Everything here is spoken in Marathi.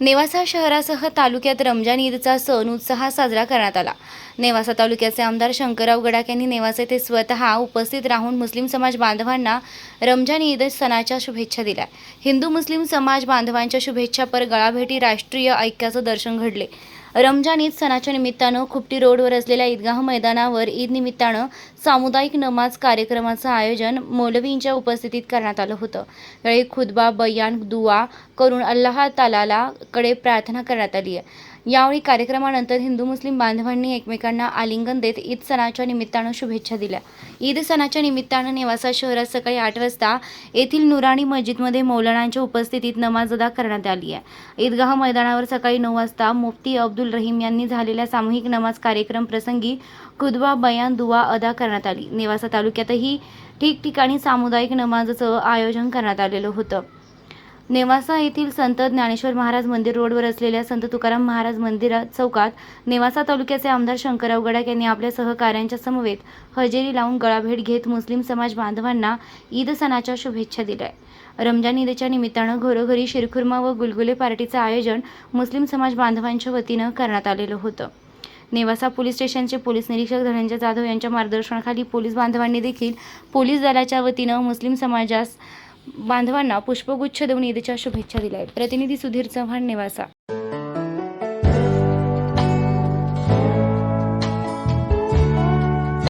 नेवासा शहरासह तालुक्यात रमजान ईदचा सण उत्साहात साजरा करण्यात आला. नेवासा तालुक्याचे आमदार शंकरराव गडाख यांनी नेवासा येथे स्वतः उपस्थित राहून मुस्लिम समाज बांधवांना रमजान ईद सणाच्या शुभेच्छा दिल्या. हिंदू मुस्लिम समाज बांधवांच्या शुभेच्छा पर गळाभेटी राष्ट्रीय ऐक्याचं दर्शन घडले. रमजान ईद सणाच्या निमित्तानं खुपटी रोडवर असलेल्या ईदगाह मैदानावर ईद निमित्तानं सामुदायिक नमाज कार्यक्रमाचं आयोजन मौलवींच्या उपस्थितीत करण्यात आलं होतं. यावेळी खुदबा बयान दुआ करून अल्लाह तालाला कडे प्रार्थना करण्यात आली आहे. यावेळी कार्यक्रमानंतर हिंदू मुस्लिम बांधवांनी एकमेकांना आलिंगन देत ईद सणाच्या निमित्तानं शुभेच्छा दिल्या. ईद सणाच्या निमित्तानं नेवासा शहरात सकाळी आठ वाजता येथील नुराणी मस्जिदमध्ये मौलानांच्या उपस्थितीत नमाज अदा करण्यात आली आहे. ईदगाह मैदानावर सकाळी नऊ वाजता मुफ्ती अब्दुल रहीम यांनी झालेल्या सामूहिक नमाज कार्यक्रम प्रसंगी खुदबा बयान दुवा अदा करण्यात आली. नेवासा तालुक्यातही ठिकठिकाणी सामुदायिक नमाजचं आयोजन करण्यात आलेलं होतं. नेवासा येथील संत ज्ञानेश्वर महाराज मंदिर रोडवर असलेल्या संत तुकाराम महाराज मंदिरात चौकात नेवासा तालुक्याचे आमदार शंकरराव गडाख यांनी आपल्या सहकाऱ्यांच्या समवेत हजेरी लावून गळाभेट घेत मुस्लिम समाज बांधवांना ईद सणाच्या शुभेच्छा दिल्या. रमजान ईदच्या निमित्तानं घरोघरी शिरखुर्मा व गुलगुले पार्टीचं आयोजन मुस्लिम समाज बांधवांच्या वतीनं करण्यात आलेलं होतं. नेवासा पोलीस स्टेशनचे पोलीस निरीक्षक धनंजय जाधव यांच्या मार्गदर्शनाखाली पोलीस बांधवांनी देखील पोलीस दलाच्या वतीनं मुस्लिम समाजास बांधवांना पुष्पगुच्छ देऊन ईदच्या शुभेच्छा दिल्या आहेत. प्रतिनिधी सुधीर चव्हाण नेवासा.